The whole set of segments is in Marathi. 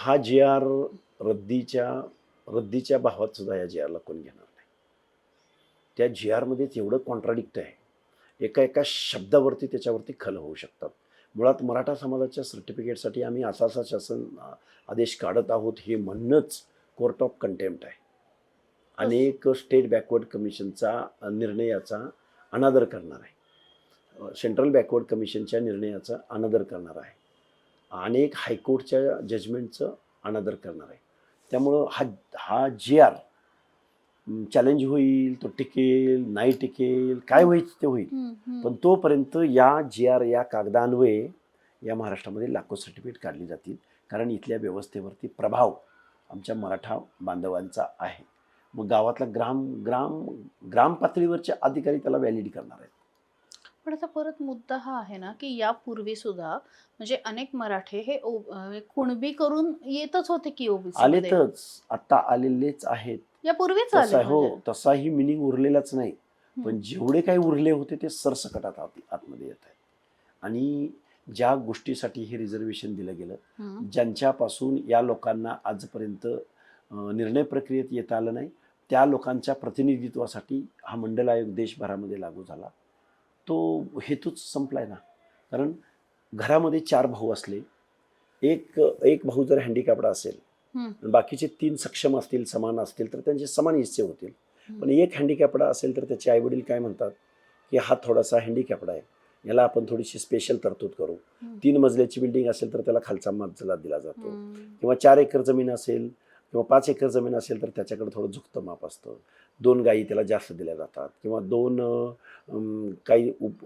हा जी आर रद्दीच्या रद्दीच्या भावात सुद्धा या जी आरला कोण घेणार नाही. त्या जी आरमध्येच एवढं कॉन्ट्राडिक्ट आहे. एका एका शब्दावरती त्याच्यावरती खल होऊ शकतात. मुळात मराठा समाजाच्या सर्टिफिकेटसाठी आम्ही असा असा शासन आदेश काढत आहोत हे म्हणणंच कोर्ट ऑफ कंटेम्प्ट आहे. अनेक स्टेट बॅकवर्ड कमिशनचा निर्णयाचा अनादर करणार आहे. सेंट्रल बॅकवर्ड कमिशनच्या निर्णयाचा अनादर करणार आहे. अनेक हायकोर्टच्या जजमेंटचं अनादर करणार आहे. त्यामुळं हा हा जी आर चॅलेंज होईल तो टिकेल नाही टिकेल काय होईल ते होईल. पण तोपर्यंत या जी आर या कागदान्वये या महाराष्ट्रामध्ये लाखो सर्टिफिकेट काढली जातील. कारण इथल्या व्यवस्थेवरती प्रभाव आमच्या मराठा बांधवांचा आहे. मग गावातला ग्राम ग्राम ग्राम पातळीवरचे अधिकारी त्याला व्हॅलिड करणार आहेत. पण आता परत मुद्दा हा आहे ना की यापूर्वी सुद्धा म्हणजे अनेक मराठे हे ओ- अं, कुणबी करून येतच होते की ओबीसी आलेतच आता आलेलेच आहेत यापूर्वीच तसा आले हो म्हणजे. तसाही मिनिंग उरलेलाच नाही पण. जेवढे काही उरले होते ते सरसकटात आत आतमध्ये येत आहेत आणि ज्या गोष्टीसाठी हे रिझर्वेशन दिलं गेलं हम्म. ज्यांच्यापासून या लोकांना आजपर्यंत अं, निर्णय प्रक्रियेत येता आलं नाही त्या लोकांच्या प्रतिनिधित्वासाठी हा मंडल आयोग देशभरामध्ये लागू झाला तो हेतूच संपलाय ना. कारण घरामध्ये चार भाऊ असले एक एक भाऊ जर हँडिकॅप्ड असेल. बाकीचे तीन सक्षम असतील समान असतील तर त्यांचे समान हिस्से होतील. पण एक हँडिकॅप्ड असेल तर त्याचे आईवडील काय म्हणतात? की हा थोडासा हँडिकॅप्ड आहे. याला आपण थोडीशी स्पेशल तरतूद करू. तीन मजल्याची बिल्डिंग असेल तर त्याला खालचा मजला दिला जातो. किंवा चार एकर जमीन असेल किंवा पाच एकर जमीन असेल तर त्याच्याकडे थोडं झुकतं माप असतं. दोन गायी त्याला जास्त दिल्या जातात किंवा दोन काही उप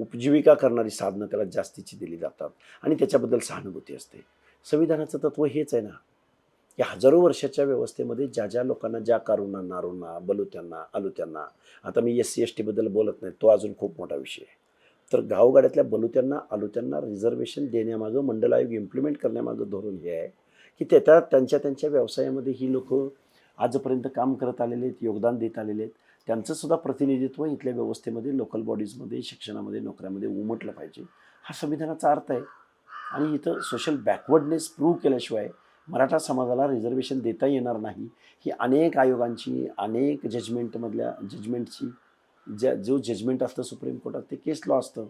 उपजीविका करणारी साधनं त्याला जास्तीची दिली जातात आणि त्याच्याबद्दल सहानुभूती असते. संविधानाचं तत्व हेच आहे ना की हजारो वर्षाच्या व्यवस्थेमध्ये ज्या ज्या लोकांना ज्या कारुणा नारूंना बलुत्यांना अलुत्यांना आता मी एस सी एस टीबद्दल बोलत नाही तो अजून खूप मोठा विषय आहे. तर गावगाड्यातल्या बलुत्यांना आलुत्यांना रिझर्वेशन देण्यामागं मंडल आयोग इम्प्लिमेंट करण्यामागं धोरण हे आहे की त्या त्यांच्या त्यांच्या व्यवसायामध्ये ही लोक आजपर्यंत काम करत आलेले आहेत योगदान देत आलेले आहेत. त्यांचं सुद्धा प्रतिनिधित्व इथल्या व्यवस्थेमध्ये लोकल बॉडीजमध्ये शिक्षणामध्ये नोकऱ्यामध्ये उमटलं पाहिजे. हा संविधानाचा अर्थ आहे. आणि इथं सोशल बॅकवर्डनेस प्रूव्ह केल्याशिवाय मराठा समाजाला रिझर्वेशन देता येणार नाही. ही अनेक आयोगांची अनेक जजमेंटमधल्या जजमेंटची ज्या जो जजमेंट असतं सुप्रीम कोर्टात ते केस लॉ असतं.